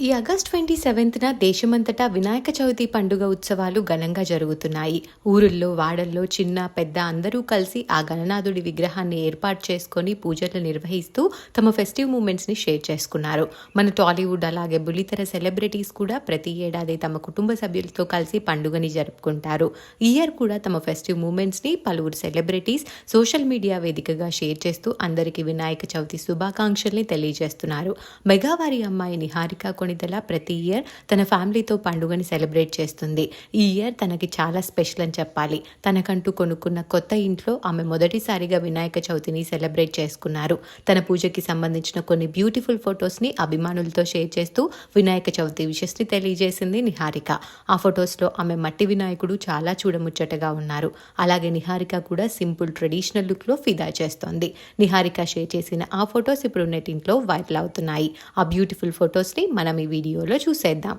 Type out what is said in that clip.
ఈ August twenty సెవెంత్న దేశమంతటా వినాయక చవితి పండుగ ఉత్సవాలు ఘనంగా జరుగుతున్నాయి. ఊరుల్లో వాడల్లో చిన్న పెద్ద అందరూ కలిసి ఆ గణనాథుడి విగ్రహాన్ని ఏర్పాటు చేసుకొని పూజలు నిర్వహిస్తూ తమ ఫెస్టివ్ మూమెంట్స్ని షేర్ చేసుకున్నారు. మన టాలీవుడ్ అలాగే బుల్లితెర సెలబ్రిటీస్ కూడా ప్రతి ఏడాది తమ కుటుంబ సభ్యులతో కలిసి పండుగని జరుపుకుంటారు. ఇయర్ కూడా తమ ఫెస్టివ్ మూమెంట్స్ని పలువురు సెలబ్రిటీస్ సోషల్ మీడియా వేదికగా షేర్ చేస్తూ అందరికీ వినాయక చవితి శుభాకాంక్షల్ని తెలియజేస్తున్నారు. మెగావారి అమ్మాయి నిహారిక కొణిదెల ప్రతి ఇయర్ తన ఫ్యామిలీతో పండుగని సెలబ్రేట్ చేస్తుంది. ఈ ఇయర్ తనకి చాలా స్పెషల్ అని చెప్పాలి. తనకంటూ కొనుక్కున్న కొత్త ఇంట్లో ఆమె మొదటిసారిగా వినాయక చవితిని సెలబ్రేట్ చేసుకున్నారు. తన పూజకి సంబంధించిన కొన్ని బ్యూటిఫుల్ ఫొటోస్ని అభిమానులతో షేర్ చేస్తూ వినాయక చవితి విషస్ని తెలియజేసింది నిహారిక. ఆ ఫొటోస్లో ఆమె మట్టి వినాయకుడు చాలా చూడముచ్చటగా ఉన్నారు. అలాగే నిహారిక కూడా సింపుల్ ట్రెడిషనల్ లుక్లో ఫిదా చేస్తోంది. నిహారిక షేర్ చేసిన ఆ ఫొటోస్ ఇప్పుడు నెట్టింట్లో వైరల్ అవుతున్నాయి. ఆ బ్యూటిఫుల్ ఫొటోస్ని మనం ఈ వీడియోలో చూసేద్దాం.